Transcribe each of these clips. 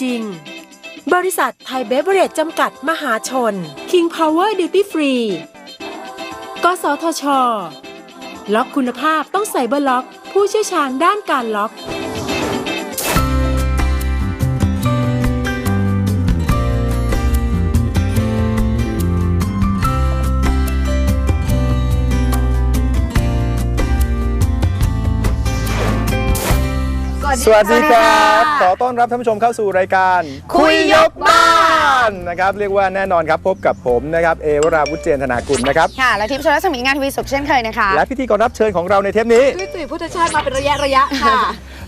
จริง บริษัทไทยเบเวอเรจจำกัดมหาชน King Power Duty Free กสทช ล็อกคุณภาพต้องใส่เบอร์ล็อก ผู้เชี่ยวชาญด้านการล็อก สวัสดีครับ ขอต้อนรับท่านผู้ชมเข้าสู่รายการคุยยกบ้านค่ะ และทิพย์ชลสมิงานทวีสุขเช่นเคยนะคะ และพิธีกรรับเชิญของเราในเทปนี้ด้วยตุ๋ยพุทธชาติมาเป็นระยะระยะค่ะ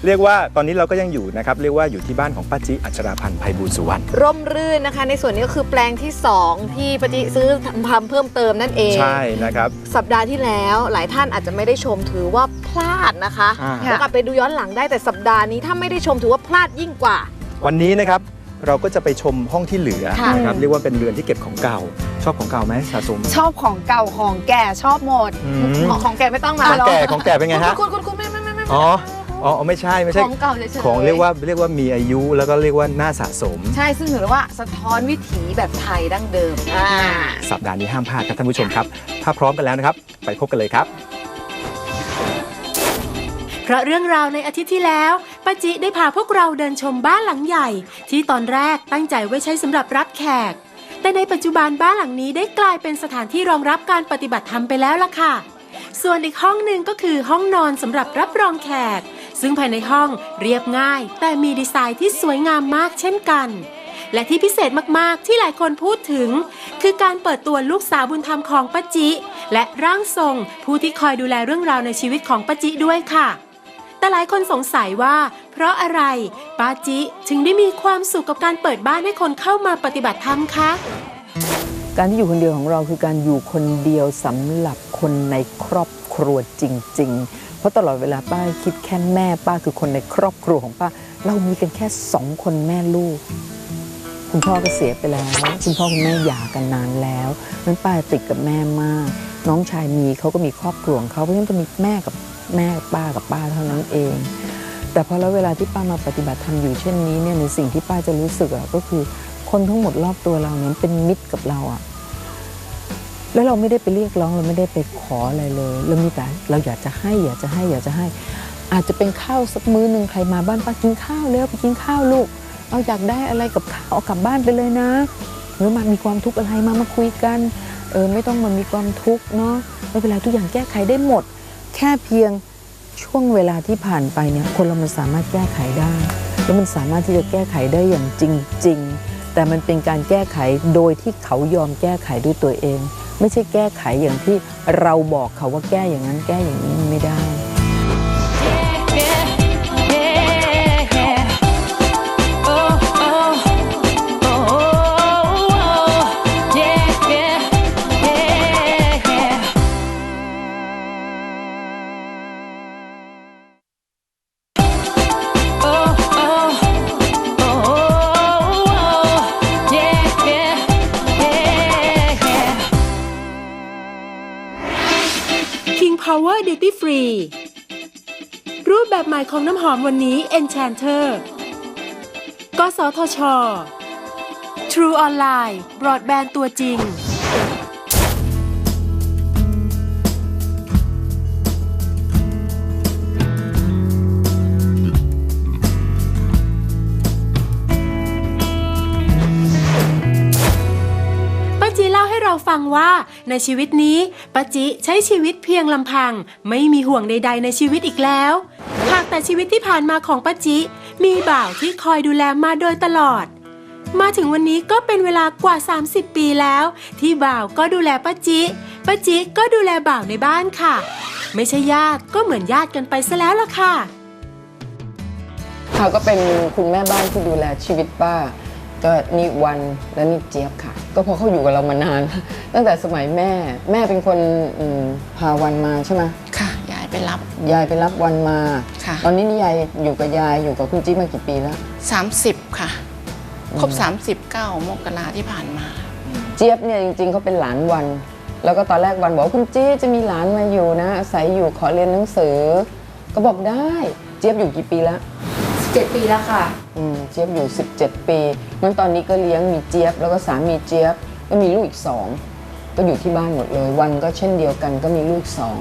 เรียกว่าตอนนี้เราก็ยังอยู่นะครับเรียกว่าอยู่ที่บ้านของป้าจิอัชราพันธ์ไพบูลย์สุวรรณร่มรื่นนะคะ ในส่วนนี้ก็คือแปลงที่ 2 ที่ปฏิซื้อทำเพิ่มเติมนั่นเอง ใช่นะครับ สัปดาห์ที่แล้วหลายท่านอาจจะไม่ได้ชมถือว่าพลาดนะคะอ่า แล้วกลับไปดูย้อนหลังได้แต่สัปดาห์นี้ถ้าไม่ได้ชมถือว่าพลาดยิ่งกว่า วันนี้นะครับเราก็จะไปชมห้องที่เหลือค่ะ นะครับเรียกว่าเป็นเรือนที่เก็บของเก่า ชอบของเก่าไหมสะสม ชอบของเก่าของแก่ชอบหมด อืม ของของแกไม่ต้องมาของแก่ของแก่เป็นไงฮะคุณคุณคุณไม่ไม่ไม่ไม่อ๋ออ๋อไม่ใช่ไม่ใช่ของเก่าเฉยๆของเรียกว่าเรียกว่ามีอายุแล้วก็เรียกว่าน่าสะสม ใช่ซึ่งถือว่าสะท้อนวิถีแบบไทยดั้งเดิมอ่า สัปดาห์นี้ห้ามพลาดครับท่านผู้ชมครับ ถ้าพร้อมกันแล้วนะครับ ไปพบกันเลยครับ เพราะเรื่องราวในอาทิตย์ที่แล้วป้าจิได้พาพวกเราเดินชมบ้านหลังใหญ่ ที่ตอนแรกตั้งใจไว้ใช้สำหรับรับแขก แต่ในปัจจุบันบ้านหลังนี้ได้กลายเป็นสถานที่รองรับการปฏิบัติธรรมไปแล้วล่ะค่ะ ส่วนอีกห้องหนึ่งก็คือห้องนอนสำหรับรับรองแขก ซึ่งภายในห้องเรียบง่าย แต่มีดีไซน์ที่สวยงามมากเช่นกันและที่พิเศษมากๆ ที่หลายคนพูดถึง คือการเปิดตัวลูกสาวบุญธรรมของป้าจิ และร่างทรง ผู้ที่คอยดูแลเรื่องราวในชีวิตของป้าจิด้วยค่ะ แต่หลายคนสงสัยว่า เพราะอะไรป้าจิถึงได้มีความสุขกับการเปิดบ้านให้คนเข้ามาปฏิบัติธรรมคะการที่อยู่คนเดียวของเราคือการอยู่คนเดียวสำหรับคนในครอบครัวจริง ๆ เพราะตลอดเวลาป้าคิดแค่แม่ป้าคือคนในครอบครัวของป้า เรามีกันแค่สองคนแม่ลูก คุณพ่อก็เสียไปแล้ว คุณพ่อคุณแม่หย่ากันนานแล้วนั้นป้าติดกับแม่มาก น้องชายมีเขาก็มีครอบครัวของเขาเพราะฉะนั้นจะมีแม่กับ แม่ป้ากับป้าเท่านั้นเอง แต่พอแล้วเวลาที่ป้ามาปฏิบัติธรรมอยู่เช่นนี้เนี่ยในสิ่งที่ป้าจะรู้สึกอะก็คือคนทั้งหมดรอบตัวเราเนี่ยเป็นมิตรกับเราอะแล้วเราไม่ได้ไปเรียกร้องเราไม่ได้ไปขออะไรเลยเรามีแต่เราอยากจะให้อยากจะให้อยากจะให้ อาจจะเป็นข้าวสักมื้อหนึ่งใครมาบ้านป้ากินข้าวแล้วไปกินข้าวลูกเราอยากได้อะไรกับข้าวเอากลับบ้านไปเลยนะหรือมามีความทุกข์อะไรมามาคุยกันเออไม่ต้องมามีความทุกข์เนาะไม่เป็นไรทุกอย่างแก้ไขได้หมด แค่เพียงช่วงเวลาที่ผ่านไปเนี่ยคนเรามันสามารถแก้ไขได้ แล้วมันสามารถที่จะแก้ไขได้อย่างจริง ๆ แต่มันเป็นการแก้ไขโดยที่เขายอมแก้ไขด้วยตัวเอง ไม่ใช่แก้ไขอย่างที่เราบอกเขาว่าแก้อย่างนั้นแก้อย่างนี้ไม่ได้ Power Duty Free รูปแบบใหม่ของน้ำหอมวันนี้ Enchanter กสทช True Online บรอดแบนด์ตัวจริง ฟังว่าในชีวิตนี้ป้าจิใช้ชีวิตเพียงลำพัง ไม่มีห่วงใด ๆ ในชีวิตอีกแล้ว หากแต่ชีวิตที่ผ่านมาของป้าจิ มีบ่าวที่คอยดูแลมาโดยตลอด มาถึงวันนี้ก็เป็นเวลากว่า 30 ปีแล้ว ที่บ่าวก็ดูแลป้าจิป้าจิก็ดูแลบ่าวในบ้านค่ะ ไม่ใช่ญาติก็เหมือนญาติกันไปซะแล้วล่ะค่ะ เขาก็เป็นคุณแม่บ้านที่ดูแลชีวิตป้า ก็นี่วันและนี่เจี๊ยบค่ะ ก็เพราะเขาอยู่กับเรามานาน ตั้งแต่สมัยแม่แม่เป็นคนอืมพาวันมาใช่ไหมค่ะ ยายไปรับ ยายไปรับวันมา ค่ะ ตอนนี้นี่ยายอยู่กับยายอยู่กับคุณจิ๊บมากี่ปีแล้ว 30 ค่ะ ครบ 39มกราที่ผ่านมา เจี๊ยบเนี่ยจริงๆเขาเป็นหลานวัน แล้วก็ตอนแรกวันบอกว่าคุณจี๊บจะมีหลานมาอยู่นะอาศัยอยู่ขอเรียนหนังสือ ก็บอกได้ เจี๊ยบอยู่กี่ปีแล้ว 7 ปีแล้วค่ะ อืมเจี๊ยบอยู่ 17 ปีงั้นตอนนี้ก็เลี้ยงมีเจี๊ยบ แล้วก็สามีเจี๊ยบก็มีลูกอีกสองก็อยู่ที่บ้านหมดเลย วันก็เช่นเดียวกันก็มีลูกสอง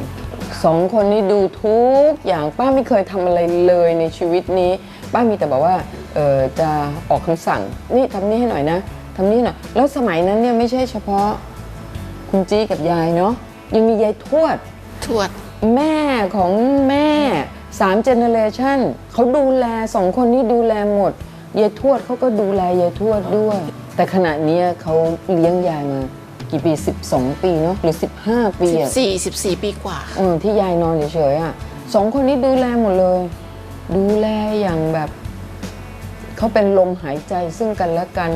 สองคนนี้ดูทุกอย่างป้าไม่เคยทำอะไรเลยในชีวิตนี้ ป้ามีแต่บอกว่าเออจะออกคำสั่ง นี่ทำนี่ให้หน่อยนะทำนี่หน่อยแล้วสมัยนั้นเนี่ยไม่ใช่เฉพาะคุณจี้กับยายเนาะยังมียายทวด ทวด แม่ของแม่ สามเจเนเรชันเขาดูแลสองคนนี้ดูแลหมดยายทวดเขาก็ดูแลยายทวดด้วย แต่ขณะเนี้ยเขาเลี้ยงยายมากี่ปี 12 ปีเนาะหรือ 15 ปีอะ14 14 ปีกว่า เออที่ยายนอนเฉยๆอะสองคนนี้ดูแลหมดเลย ดูแลอย่างแบบเขาเป็นลมหายใจซึ่งกันและกัน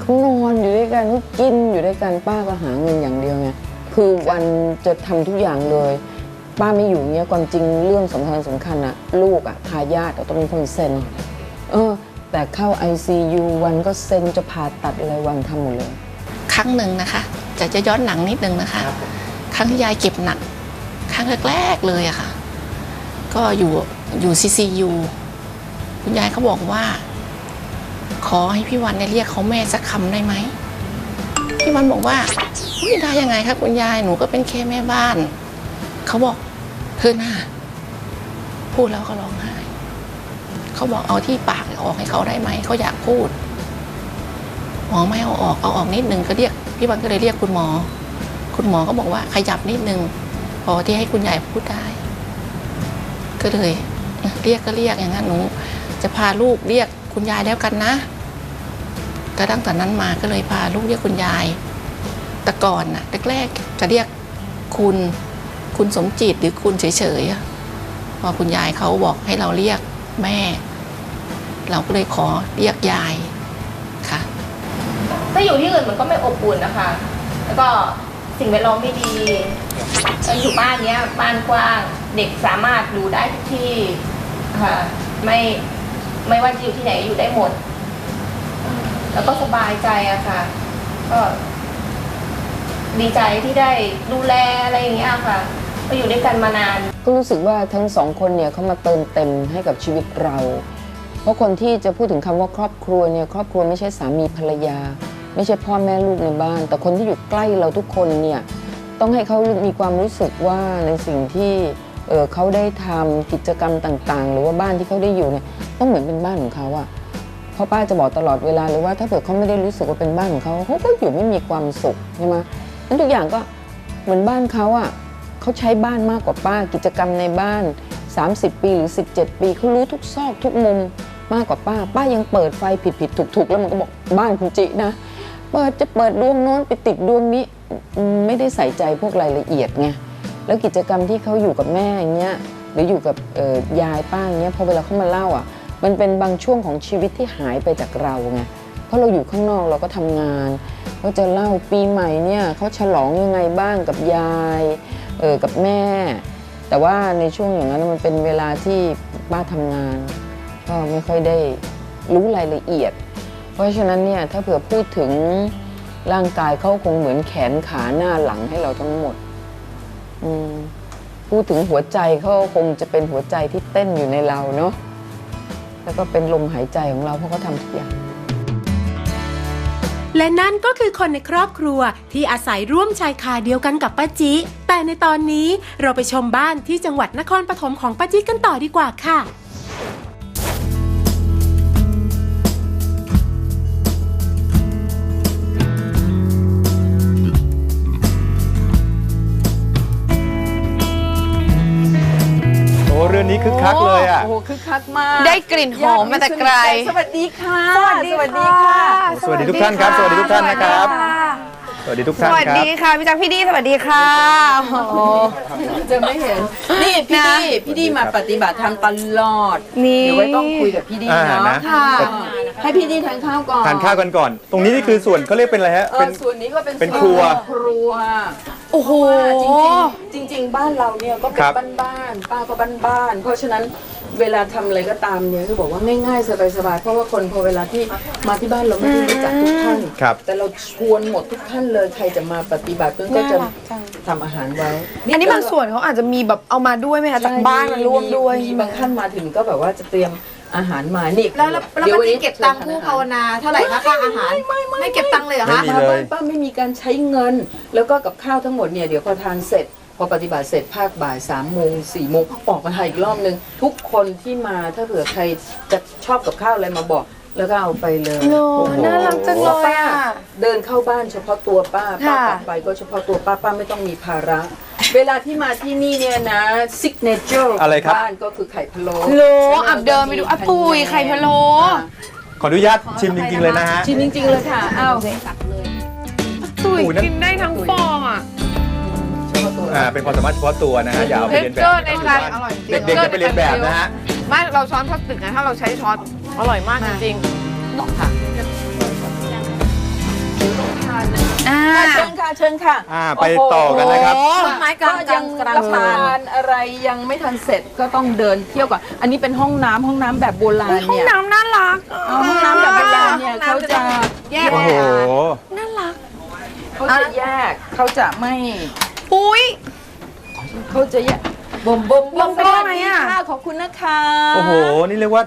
เขานอนอยู่ด้วยกันเขากินอยู่ด้วยกันป้าก็หาเงินอย่างเดียวไงคือวันจะทำทุกอย่างเลย ป้าไม่อยู่เนี้ยความจริงเรื่องสำคัญสำคัญอะลูกอะทายาทอะต้องเป็นคนเซ็นเออ แต่เข้า ICU วันก็เซ็นจะผ่าตัดอะไรวันทำหมดเลย ครั้งหนึ่งนะคะจะจะย้อนหลังนิดนึงนะคะ ครั้งที่ยายเก็บหนัก ครั้งแรกๆเลยอะค่ะ ก็อยู่อยู่ CCU คุณยายเขาบอกว่า ขอให้พี่วันเนี่ยเรียกเขาแม่สักคำได้ไหมพี่วันบอกว่าไม่ได้ยังไงคะคุณยายหนูก็เป็นแค่แม่บ้าน เขาบอกเธอหน้าพูดแล้วก็ร้องไห้เขาบอกเอาที่ปากออกให้เขาได้ไหมเขาอยากพูดหมอไม่เอาออกเอาออกนิดนึงก็เรียกพี่วันก็เลยเรียกคุณหมอ คุณหมอก็บอกว่าขยับนิดนึงพอที่ให้คุณยายพูดได้ ก็เลยเรียกก็เรียกอย่างนั้นหนูจะพาลูกเรียกคุณยายแล้วกันนะก็ตั้งแต่นั้นมาก็เลยพาลูกเรียกคุณยาย แต่ก่อนน่ะแรกๆจะเรียกคุณ คุณสมจิตหรือคุณเฉยๆพอคุณยายเขาบอกให้เราเรียกแม่ เราก็เลยขอเรียกยายค่ะถ้าอยู่ที่อื่นมันก็ไม่อบอุ่นนะคะ แล้วก็สิ่งแวดล้อมไม่ดีแล้วอยู่บ้านเนี้ยบ้านกว้างเด็กสามารถอยู่ได้ทุกที่ค่ะไม่ไม่ว่าจะอยู่ที่ไหนอยู่ได้หมด แล้วก็สบายใจอะค่ะ ก็ดีใจที่ได้ดูแลอะไรอย่างเงี้ยค่ะ ก็อยู่ด้วยกันมานาน ก็รู้สึกว่าทั้งสองคนเนี่ยเขามาเติมเต็มให้กับชีวิตเรา เพราะคนที่จะพูดถึงคำว่าครอบครัวเนี่ยครอบครัวไม่ใช่สามีภรรยา ไม่ใช่พ่อแม่ลูกในบ้าน แต่คนที่อยู่ใกล้เราทุกคนเนี่ยต้องให้เขามีความรู้สึกว่าในสิ่งที่เออเขาได้ทำกิจกรรมต่างๆ หรือว่าบ้านที่เขาได้อยู่เนี่ยต้องเหมือนเป็นบ้านของเขาอะเพราะป้าจะบอกตลอดเวลาเลยว่า ถ้าเกิดเขาไม่ได้รู้สึกว่าเป็นบ้านของเขาเขาก็อยู่ไม่มีความสุขใช่ไหมนั้นทุกอย่างก็เหมือนบ้านเขาอะ เขาใช้บ้านมากกว่าป้ากิจกรรมในบ้าน 30 ปีหรือ 17 ปีเขารู้ทุกซอกทุกมุมมากกว่าป้า ป้ายังเปิดไฟผิดผิดถูกถูกแล้วมันก็บอกบ้านคุณจินะเปิดจะเปิดดวงโน้นไปติดดวงนี้ไม่ได้ใส่ใจพวกรายละเอียดไงแล้วกิจกรรมที่เขาอยู่กับแม่อย่างเงี้ยหรืออยู่กับยายป้าอย่างเงี้ยพอเวลาเขามาเล่าอะ มันเป็นบางช่วงของชีวิตที่หายไปจากเราไงเพราะเราอยู่ข้างนอกเราก็ทำงานก็จะเล่าปีใหม่เนี่ยเขาฉลองยังไงบ้างกับยาย เออกับแม่ แต่ว่าในช่วงอย่างนั้นมันเป็นเวลาที่ป้าทำงาน ก็ไม่ค่อยได้รู้รายละเอียด เพราะฉะนั้นเนี่ยถ้าเผื่อพูดถึงร่างกายเขาคงเหมือนแขนขาหน้าหลังให้เราทั้งหมดอืมพูดถึงหัวใจเขาคงจะเป็นหัวใจที่เต้นอยู่ในเราเนาะแล้วก็เป็นลมหายใจของเราเพราะเขาทำทุกอย่าง และนั่นก็คือคนในครอบครัวที่อาศัยร่วมชายคาเดียวกันกับป้าจิ แต่ในตอนนี้เราไปชมบ้านที่จังหวัดนครปฐมของป้าจิกันต่อดีกว่าค่ะ อะโอ้โหคึกคักมากได้กลิ่นหอมมาแต่ไกล สวัสดีค่ะ สวัสดีค่ะ สวัสดีทุกท่านครับ สวัสดีทุกท่านนะครับ สวัสดีทุกสท่านวัสครับดีค่ะพี่จักรพี่ดีสวัสดีค่ะโอ้โหจะไม่เห็น นี่พี่นะดีพี่ดีมาปฏิบัติธรรมตลอด นี่เดี๋ยวไว้ต้องคุยกับพี่ดีอ่าเนาะนะค่ะให้พี่ดีทานข้าวก่อน ทานข้าวกันก่อน ตรงนี้นี่คือส่วนเขาเรียกเป็นอะไรฮะเอเป็อนส่วนนี้ก็เป็นเป็นส่ครัว ครัว โอ้โห จริงๆจริงๆบ้านเราเนี่ยก็เป็คนรับบ้านๆ ป้าก็บ้านๆ เพราะฉะนั้น เวลาทำอะไรก็ตามเนี่ยจะบอกว่าง่ายๆสบายๆเพราะว่าคนพอเวลาที่มาที่บ้านเราไม่ได้รู้จักทุกท่านครับ แต่เราชวนหมดทุกท่านเลยใครจะมาปฏิบัติก็จะน่ารักจัง ทำอาหารไว้ อันนี้บางส่วนเขาอาจจะมีแบบเอามาด้วยไหมคะจากบ้านมาร่วมด้วยมีบางท่านมาถึงก็แบบว่าจะเตรียมอาหารมานี่แล้วแล้วแล้วดี๋ยป้าวันจิ๊นี้เก็บตังค์ผู้ภาวนาเท่าไหร่คะค่าอาหาร ไม่เก็บตังค์เลยเหรอไม่คะมี มาเลบ้าย นป้าไม่มีการใช้เงิน แล้วก็กับข้าวทั้งหมดเนี่ยเดี๋ยวพอทานเสร็จ พอปฏิบัติเสร็จภาคบ่ายสามโมงสี่โมงออกมาทานอีกรอบนึง ทุกคนที่มาถ้าเผื่อใครจะชอบกับข้าวอะไรมาบอก แล้วก็เอาไปเลยโอ้โอ้โหน่ารักจังเลยอะ เดินเข้าบ้านเฉพาะตัวป้าป้าค่ะ กลับไปก็เฉพาะตัวป้าป้าไม่ต้องมีภาระ เวลาที่มาที่นี่เนี่ยนะซิกเนเจอร์อะไรครับ บ้านก็คือไข่พะโล้โลอับเดินไปดูอะปุ๋ยไข่พะโล้ขออนุญาตชิมจริงๆเลยนะฮะ ชิมจริงๆเลยค่ะอ้าว ปุ๋ยโอ้ยนั่นกินได้ทั้งฟองอะเฉพาะตัว อ่าเป็นความสามารถเฉพาะตัวนะฮะอย่าเอาไปเรียนแบบ Texture ในการอร่อยจริงเด็กๆจะไปเรียนแบบนะฮะไม่เราช้อนพลาสติกนะถ้าเราใช้ช้อนอร่อยมากจริงอ่าเชิญค่ะเชิญค่ะอ่าไปต่อกันนะครับ โอ้ต้นไม้กก็ลางกยัลางงกลางรับประทานอะไรยังไม่ทันเสร็จก็ต้องเดินเที่ยวก่อน อันนี้เป็นห้องน้ำห้องน้ำแบบโบราณห้องเนี่ยน้ำน่ารักเอาห้องน้ำแบบโบราณเนี่ยเขาจะแยกโอ้โห น่ารัก เขาจะแยกเขาจะไม่ ปุ้ยเขาจะแยกบ่มบ่มบ่มได้ไหมอะค่ะขอบคุณนะคะโอ้โห นี่เรียกว่า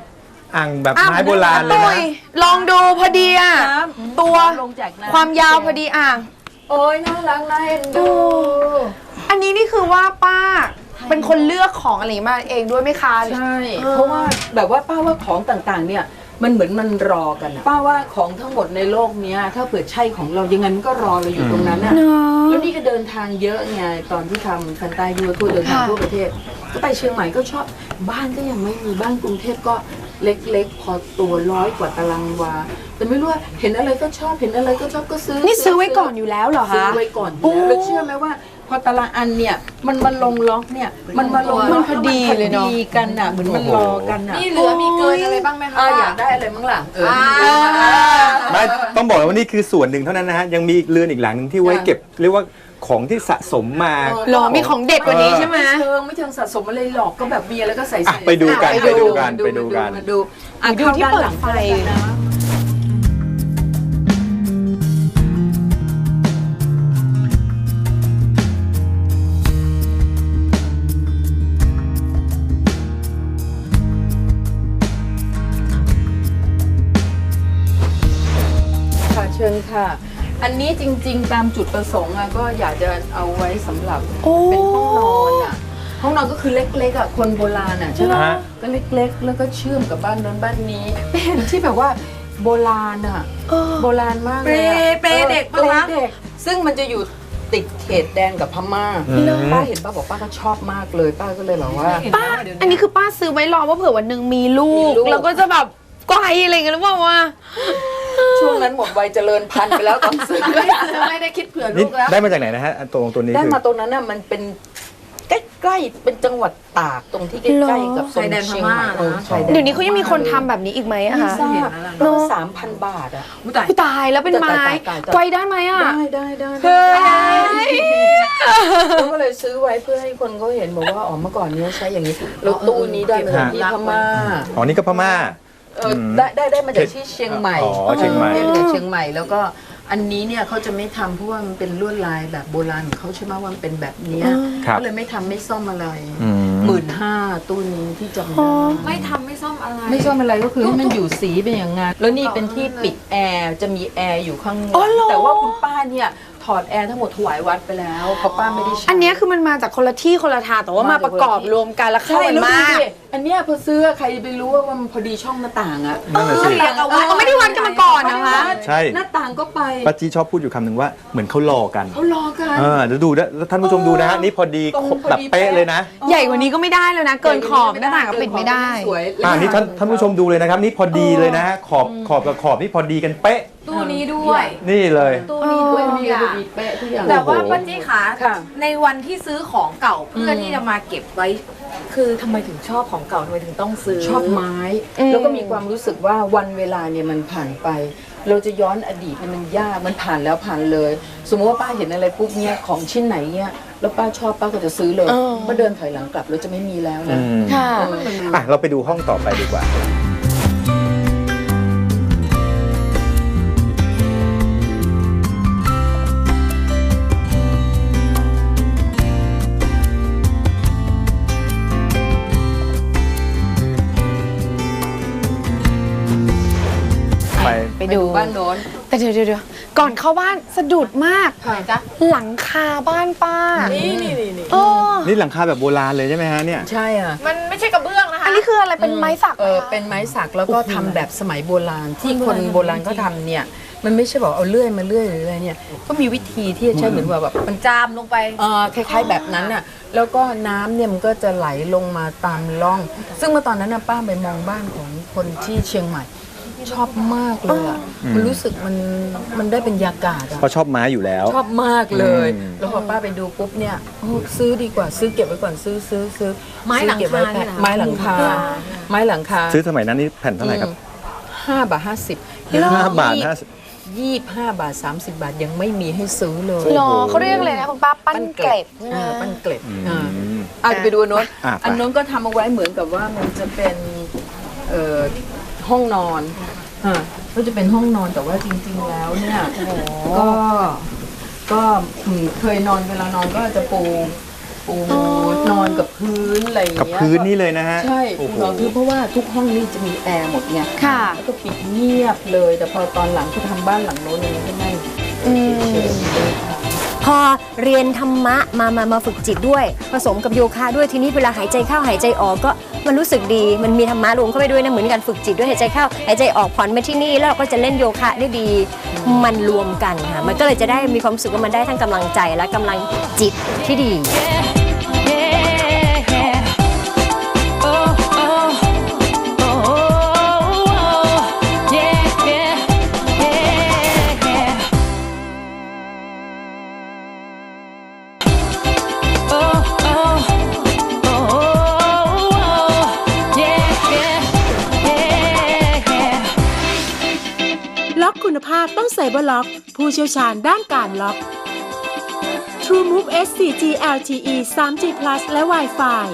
อ่างแบบอะไม้โบราณเลยปุ้นะยลองดูพอดีอะน้ำตัวลงจากน้ำความยาวพอดีอะโอ้ยน่ารักน่าเอ็นดู อันนี้นี่คือว่าป้าเป็นคนเลือกของอะไรมาเองด้วยไหมคะ ใช่ เพราะว่าแบบว่าป้าว่าของต่างๆ เนี่ย มันเหมือนมันรอกันอะป้าว่าของทั้งหมดในโลกเนี้ย ถ้าเผื่อใช่ของเรายังไงมันก็รอเราอยู่ตรงนั้นน่ะเนอะแล้วนี่ก็เดินทางเยอะไงตอนที่ทำคันใต้ยูทูเดินทางค่ะทั่วประเทศ ก็ไปเชียงใหม่ก็ชอบบ้านก็ยังไม่มีบ้านกรุงเทพก็เล็กๆ พอตัวร้อยกว่าตารางวา แต่ไม่รู้ว่าเห็นอะไรก็ชอบเห็นอะไรก็ชอบก็ซื้อนี่ซื้อไว้ก่อนอยู่แล้วเหรอซื้อคะ ไว้ก่อนอยู่แล้วแล้วเชื่อไหมว่า พอแต่ละอันเนี่ยมันมาลงล็อกเนี่ยมันมาลงล็อกมันพอดีเลยเนอะพอดีกันอะเหมือนมันรอกันอะ นี่เหลือมีเกินอะไรบ้างไหมคะอ่าป้าอยากได้อะไรมั้งล่ะเออไม่ต้องบอกเลยว่านี่คือส่วนหนึ่งเท่านั้นนะฮะยังมีอีกเรือนอีกหลังหนึ่งที่ไว้เก็บเรียกว่าของที่สะสมมาหรอมีของเด็ดกว่านี้ใช่ไหมไม่เชิงไม่เชิงสะสมอะไรหรอกก็แบบมีอะไรก็ใส่อะใส่ไปดูกันอะไปดูกันไปดูกันมาดูอะดูที่ข้าเปิดหลังไฟก็แล้วกันนะ ค่ะเชิญค่ะ อันนี้จริง ๆ ตามจุดประสงค์อะก็อยากจะเอาไว้สำหรับโอ้ เป็นห้องนอนอะห้องนอนก็คือเล็กๆอะคนโบราณอะใช่ไหมฮะ ก็เล็กๆ แล้วก็เชื่อมกับบ้านนั้นบ้านนี้เป็นที่แบบว่าโบราณอะโบราณมากเลยอะเปรย์เด็กเปรปะคะย์เด็กซึ่งมันจะอยู่ติดเขตแดนกับพม่าอืมป้าเห็นป้าบอกป้าก็ชอบมากเลยป้าก็เลยแบบว่า ป้า อันนี้คือป้าซื้อไว้รอว่าเผื่อวันหนึ่งมีลูมีก ลูก แล้วก็จะแบบไกลอะไรอย่างเงี้ยหรือเปล่าวะ ช่วงนั้นหมดวัยเจริญพันธุ์ไปแล้วตอนซื้อไม่ได้คิดเผื่อนี่ลูกแล้ว ได้มาจากไหนนะฮะอันตรงตัวนี้ได้คือมาตรงนั้นน่ะมันเป็นใกล้ๆเป็นจังหวัดตากตรงที่ใกล้ๆกับตรงเชียงใหม่เออชายแดนเดี๋ยวนี้เขายังมีคนทำแบบนี้อีกไหมอะไม่คะทราบแล้วก็สามพันบาทอะ อุ๊ยตาย อุ๊ยตายแล้วเป็นไม้ตายตายตาย ไกลได้ไหมอะได้ได้ได้เฮ้ได้ยแล้วก็เลยซื้อไว้เพื่อให้คนเขาเห็นบอกว่าอ๋อเมื่อก่อนเนี้ยใช้อย่างนี้แล้วตู้นี้ได้มาจากที่พม่า อ๋อนี่ก็พม่า เออได้ได้ได้มาจากที่เชียงใหม่อ๋อเชียงใหม่ ได้มาจากเชียงใหม่ แล้วก็อันนี้เนี่ยเขาจะไม่ทำเพราะว่ามันเป็นลวดลายแบบโบราณของเขาใช่ไหมว่ามันเป็นแบบเนี้ยครับก็เลยไม่ทำไม่ซ่อมอะไรอืม หมื่นห้าตู้นี้ที่จำได้ไม่ทำไม่ซ่อมอะไร ไม่ซ่อมอะไรก็คือให้มันอยู่สีเป็นอย่างงั้นแล้วนี่เป็นที่ปิดแอร์จะมีแอร์อยู่ข้างหอ๋ลัอเหรอ แต่ว่าคุณป้าเนี่ย ถอดแอร์ทั้งหมดถวายวัดไปแล้วเพราะป้าไม่ได้ใช้อันเนี้ยคือมันมาจากคนละที่คนละทางแต่ว่ามาประกอบรวมกันแล้วเข้าใช่กันแล้วดูมาก ดิไออันเนี้ยพอซื้อใครจะไปรู้ว่ามันพอดีช่องหน้าต่างอะนั่นน่ะสิ เรียกเอาว่าไม่ได้วัดกันมาก่อนนะคะ ใช่ หน้าต่างก็ไปป้าจีชอบพูดอยู่คำหนึ่งว่าเหมือนเขารอกันเขารอกัน เออเดี๋ยวดูนะแล้วท่านผู้ชมดูนะฮะนี่พอดีตรงพอแบบดีเป๊ะเลยนะใหญ่กว่านี้ก็ไม่ได้แล้วนะ เกินขอบหน้าต่างก็ปิดไม่ได้ สวยอ่านี่ท่านท่านผู้ชมดูเลยนะครับ นี่พอดีเลยนะฮะขอบขอบกับขอบนี่พอดีกันเป๊ะ ตู้นี้ด้วย นี่เลย ตู้นี้ด้วยพอทุกดีอย่าพองดีเป๊ะทุกอย่าง แต่ว่าโอ้โหป้าจี้คะค่ะ ในวันที่ซื้อของเก่าเพื่อที่จะมาเก็บไว้ คือทำไมถึงชอบของเก่าทำไมถึงต้องซื้อ ชอบไม้แล้วก็มีความรู้สึกว่าวันเวลาเนี่ยมันผ่านไป เราจะย้อนอดีตเนี่ยมันยากมันผ่านแล้วผ่านเลย สมมติว่าป้าเห็นอะไรปุ๊บเนี่ยของชิ้นไหนเนี่ยแล้วป้าชอบป้าก็จะซื้อเลยป้าเดินถอยหลังกลับแล้วจะไม่มีแล้วนะค่ะ อะ เราไปดูห้องต่อไปดีกว่า ดู บ้านโน้น แต่เดี๋ยวเดี๋ยวเดี๋ยวก่อนเข้าบ้านสะดุดมากจ๊ะ หลังคาบ้านป้านี่นี่นี่นี่เออนี่หลังคาแบบโบราณเลยใช่ไหมฮะเนี่ย ใช่อะมันไม่ใช่กระเบื้องนะคะอันนี้คืออะไรเป็นไม้สักเออเป็นไม้สักแล้วก็ทำแบบสมัยโบราณที่คนโบราณก็ทำเนี่ย มันไม่ใช่บอกเอาเลื่อยมาเลื่อยหรืออะไรเนี่ยก็มีวิธีที่จะใช้เหมือนว่าแบบมันจามลงไปเออคล้ายๆแบบนั้นน่ะแล้วก็น้ำเนี่ยมันก็จะไหลลงมาตามร่อง ซึ่งเมื่อตอนนั้นน่ะป้าไปมองบ้านของคนที่เชียงใหม่ ชอบมากเลยอะมันรู้สึกมันมันได้เป็นยากาศอะเพราะชอบไม้อยู่แล้ว ชอบมากเลย อืม แล้วพอป้าไปดูปุ๊บเนี่ยโอ้ซื้อดีกว่าซื้อเก็บไว้ก่อนซื้อซื้อซื้อไม้หลังคาซื้อเก็บไว้เนี่ยเหรอไม้หลังคา ไม้หลังคาซื้อสมัยนั้นนี่แผ่นเท่าไหร่ครับ ห้าบาทห้าสิบห้าบาทห้าสิบ ยี่ห้าบาทสามสิบบาทยังไม่มีให้ซื้อเลย หรอเขาเรียกอะไรนะคุณป้าปั้นเกล็ดเออปั้นเกล็ดอืมอ่าอะไปดูอันโน้นอะไป อันโน้นก็ทำเอาไว้เหมือนกับว่ามันจะเป็นเอ่อห้องนอนอะ ก็จะเป็นห้องนอนแต่ว่าจริง ๆ แล้วเนี่ยก็ก็อืมเคยนอนเวลานอนก็จะปูปูนอนกับพื้นอะไรอย่างกับเงี้ยพื้นนี่เลยนะฮะ ใช่โอ้โหนอนพื้นเพราะว่าทุกห้องนี่จะมีแอร์หมดไงค่ะแล้วก็ปิดเงียบเลย แต่พอตอนหลังเขาทำบ้านหลังโน้นเนี่ยมันก็ไม่เฉยๆ พอเรียนธรรมะมามามาฝึกจิตด้วย ผสมกับโยคะด้วยทีนี้เวลาหายใจเข้าหายใจออกก็มันรู้สึกดี มันมีธรรมะรวมเข้าไปด้วยนะเหมือนการฝึกจิตด้วยหายใจเข้าหายใจออกผ่อนมาที่นี่แล้วเราก็จะเล่นโยคะได้ดี มันรวมกันค่ะมันก็เลยจะได้มีความรู้สึกว่ามันได้ทั้งกำลังใจและกำลังจิตที่ดี คุณภาพต้องไซเบอร์ล็อก ผู้เชี่ยวชาญด้านการล็อก True Move S 4G LTE 3G Plus และ Wi-Fi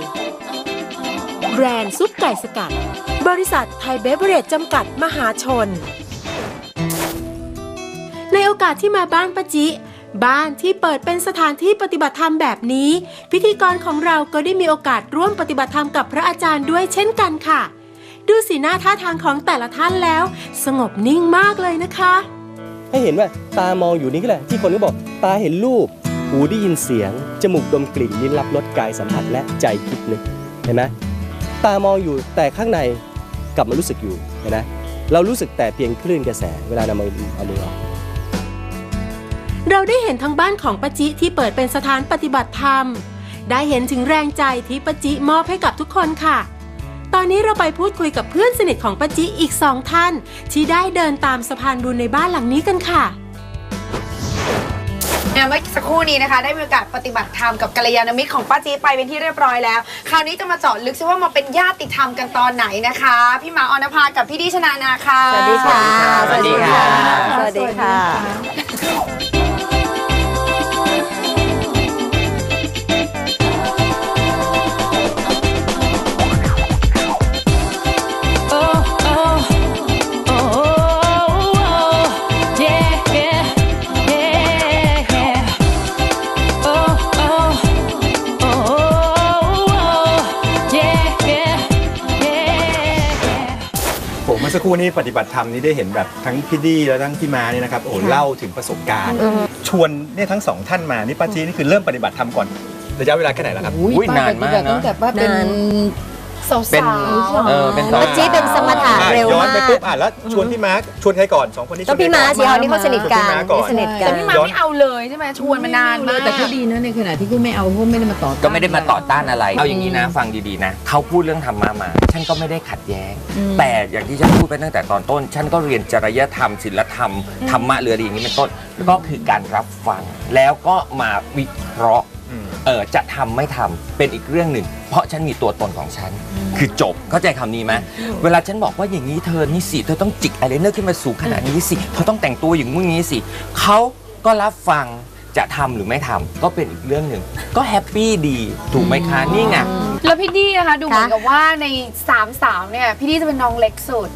แบรนด์ซุปไก่สกัด บริษัทไทยเบเวอเรจจำกัดมหาชน ในโอกาสที่มาบ้านปะจิบ้านที่เปิดเป็นสถานที่ปฏิบัติธรรมแบบนี้ พิธีกรของเราก็ได้มีโอกาสร่วมปฏิบัติธรรมกับพระอาจารย์ด้วยเช่นกันค่ะ ดูสีหน้าท่าทางของแต่ละท่านแล้ว สงบนิ่งมากเลยนะคะ ให้เห็นว่าตามองอยู่นี่ก็แหละที่คนก็บอกตาเห็นรูป หูได้ยินเสียง จมูกดมกลิ่นลิ้นรับรสกายสัมผัสและใจคิดนึกเห็นไหมตามองอยู่แต่ข้างในกลับมารู้สึกอยู่เห็นไหมเรารู้สึกแต่เพียงคลื่นกระแสเวลานำมือเอามือออกเราได้เห็นทั้งบ้านของปะจิที่เปิดเป็นสถานปฏิบัติธรรม ได้เห็นถึงแรงใจที่ปะจิมอบให้กับทุกคนค่ะ ตอนนี้เราไปพูดคุยกับเพื่อนสนิทของปะจิอีกสองท่าน ที่ได้เดินตามสะพานบุญในบ้านหลังนี้กันค่ะเนี่ยเมื่อสักครู่นี้นะคะ ได้มีโอกาสปฏิบัติธรรมกับกัลยาณมิตรของป้าจี๊ดไปเป็นที่เรียบร้อยแล้ว คราวนี้จะมาเจาะลึกซิว่ามาเป็นญาติธรรมกันตอนไหนนะคะ พี่หมาออนภากับพี่ดิชนานาค่ะ สวัสดีค่ะ สวัสดีค่ะ สวัสดีค่ะ ครู่นี้ปฏิบัติธรรมนี้ได้เห็นแบบทั้งพี่ดีและทั้งพี่มาเนี่ยนะครับโอ้โหเล่าถึงประสบการณ์ ชวนเนี่ยทั้งสองท่านมานี่ป้าจีนี่คือเริ่มปฏิบัติธรรมก่อนระยะเวลาแค่ไหนแล้วครับ อุ้ยนานมากตั้งแต่ป้าเป็นนาน สาวเป็นๆเออเป็นสาวป้าจี๊เป็นสมถะอะเร็วย้อนมาไปกปุ๊บอะแล้วชวนพี่มาร์คชวนใครก่อนสองคนนี้ต้องพี่ม้าสิเอานี่เขาสนิทกันชวนพี่ม้าก่อนสนิทกัแต่น พี่มาไม่เอาเลยใช่ไหมชวนมานานมาก แต่ก็ดีนะในขณะที่เขาไม่เอาเขาไม่ได้มาต่อต้านก็ไม่ได้มาต่อต้านอะไร เอาอย่างนี้นะฟังดีๆนะ เขาพูดเรื่องธรรมะมา ฉันก็ไม่ได้ขัดแย้ง แต่อย่างที่ฉันพูดไปตั้งแต่ตอนต้น ฉันก็เรียนจริยธรรมศิลธรรมธรรมะเรือดีอย่างนี้เป็นต้น ก็คือการรับฟัง แล้วก็มาวิเคราะห์อืม เออจะทำไม่ทำเป็นอีกเรื่องหนึ่ง เพราะฉันมีตัวตนของฉัน คือจบเข้าใจคำนี้ไหมเวลาฉันบอกว่าอย่างนี้เธอนี่สิเธอต้องจิกอายไลเนอร์ขึ้นมาสูงขนาดนี้สิเธอต้องแต่งตัวอย่างงู้นอย่างนี้สิเขาก็รับฟัง จะทำหรือไม่ทำก็เป็นอีกเรื่องหนึ่งก็แฮปปี้ดีถูกไหมคะนี่ไง แล้วพี่ดี้นะคะดูเหมือนคะกับว่าในสามสาวเนี่ยพี่ดี้จะเป็นน้องเล็กสุด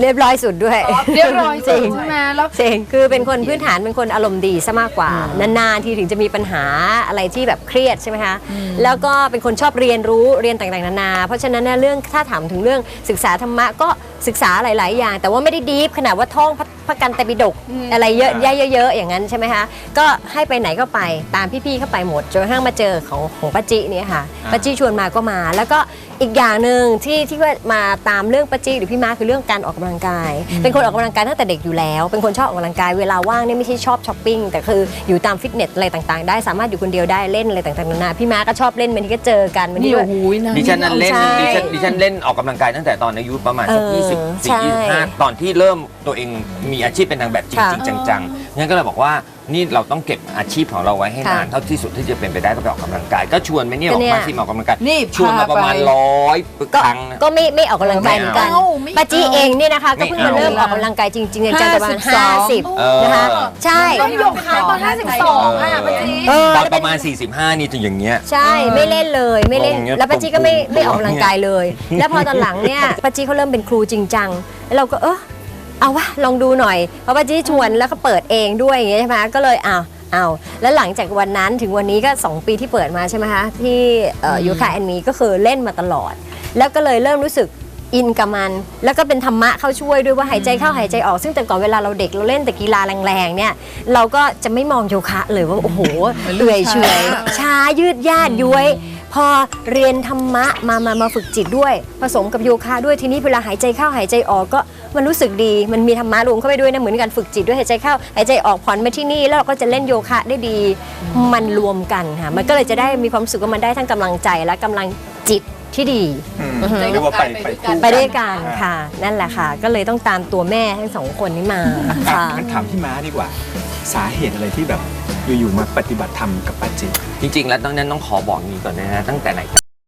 เรียบร้อยสุดด้วยเรียบร้อยจสุริดง ใช่ไหมแล้วจริงคือเป็นคนพื้นฐานเป็นคนอารมณ์ดีซะมากกว่า นานๆทีถึงจะมีปัญหาอะไรที่แบบเครียดใช่ไหมคะแล้วก็เป็นคนชอบเรียนรู้เรียนต่างๆนานา เพราะฉะนั้นเนี่ยเรื่องถ้าถามถึงเรื่องศึกษาธรรมะก็ศึกษาหลาย ๆ อย่าง แต่ว่าไม่ได้ดีฟขนาดว่าท่องพระ พระกันตปิฎกอะไรเยอะแยะเยอะๆอย่างนั้นใช่ไหมคะก็ให้ไปไหนก็ไปตามพี่ๆเข้าไปหมดจนกระทั่งมาเจอของของป้าจิเนี่ยค่ะป้าจิชวนมาก็มา แล้วก็ อีกอย่างหนึ่งที่ที่ว่ามาตามเรื่องป้าจิหรือพี่มาคือเรื่องการออกกำลังกาย เป็นคนออกกำลังกายตั้งแต่เด็กอยู่แล้ว เป็นคนชอบออกกำลังกายเวลาว่างเนี่ยไม่ใช่ชอบช้อปปิ้งแต่คืออยู่ตามฟิตเนสอะไรต่างๆ ได้สามารถอยู่คนเดียวได้เล่นอะไรต่างๆนานาพี่มาก็ชอบเล่นวันนี้ก็เจอกันวันนี้นี่ด้วโอ้ยโหนะดิฉันนั้นเล่นใช่ดิฉันดิฉันเล่นออกกำลังกายตั้งแต่ตอนอายุประมาณสักเออยี่สิบใช่สี่ยี่สิบห้าตอนที่เริ่มตัวเองมีอาชีพเป็นนางแบบจค่ะริงๆจังๆงั้นก็เลยบอกว่านี่เราต้องเก็บอาชีพของเราไว้ให้นานค่ะเท่าที่สุดที่จะเป็นไปได้ก็ไปออกกำลังกาย ก็ชวนไปเนี่ยอก็อกเนี่ย มาสิมาออกกำลังกายนี่ชวนมาประมาณพาไป ร้อยก็ครั้งนะ ก็ไม่ไม่ออกกำลังกายเหมือนกัน ไม่เอาไม่เอาป้าจีเองเนี่ยนะคะ ก็เพิ่งมาไม่เอาเริ่มออกกำลังกายจริงๆจังๆประมาณ52เออ50นะคะใช่ ต้องยกขาตอน52ค่ะป้าจี เออตอนแล้วปเป็นระมาณ 45 นี่ถึงอย่างเงี้ย ใช่ไม่เล่นเลยไม่เล่นมองอย่างเงี้ยแล้วป้าจีก็ไม่ผมไม่ออกกำลังกายเลย แล้วพอตอนหลังเนี่ยป้าจีเขาเริ่มเป็นครูจริงจังแล้วเราก็เออ เอาวะลองดูหน่อย เพราะป้าจีชวนแล้วก็เปิดเองด้วยอย่างเงี้ยใช่ไหมก็เลยอ้าวเอาแล้วหลังจากวันนั้นถึงวันนี้ก็ 2 ปีที่เปิดมาใช่ไหมคะที่ยูคาแอนมีก็คือเล่นมาตลอด แล้วก็เลยเริ่มรู้สึกอินกับมัน แล้วก็เป็นธรรมะเข้าช่วยด้วยว่าหายใจเข้าหายใจออก ซึ่งแต่ก่อนเวลาเราเด็กเราเล่นแต่กีฬาแรงๆเนี่ยเราก็จะไม่มองโยคะเลยว่าโอ้โหเอื่อยเฉอยช้ายืดยาดย้วย พอเรียนธรรมะมามามาฝึกจิตด้วย ผสมกับโยคะด้วยทีนี้เวลาหายใจเข้าหายใจออกก็ มันรู้สึกดีมันมีธรรมะรวมเข้าไปด้วยนะเหมือนการฝึกจิตด้วยหายใจเข้าหายใจออกผ่อนมาที่นี่แล้วเราก็จะเล่นโยคะได้ดีมันรวมกันค่ะมันก็เลยจะได้มีความสุขว่ามันได้ทั้งกำลังใจและกำลังจิตที่ดีอืมเรียกว่าไปไปคู่ไปด้วยกันค่ะ นั่นแหละค่ะ ก็เลยต้องตามตัวแม่ทั้งสองคนนี้มาอะค่ะงั้นถามพี่ม้าดีกว่า สาเหตุอะไรที่แบบอยู่ๆมาปฏิบัติธรรมกับป้าจิจริง ๆ แล้วตอนนั้นต้องขอบอกนี้ก่อนนะฮะตั้งแต่ไหนแต่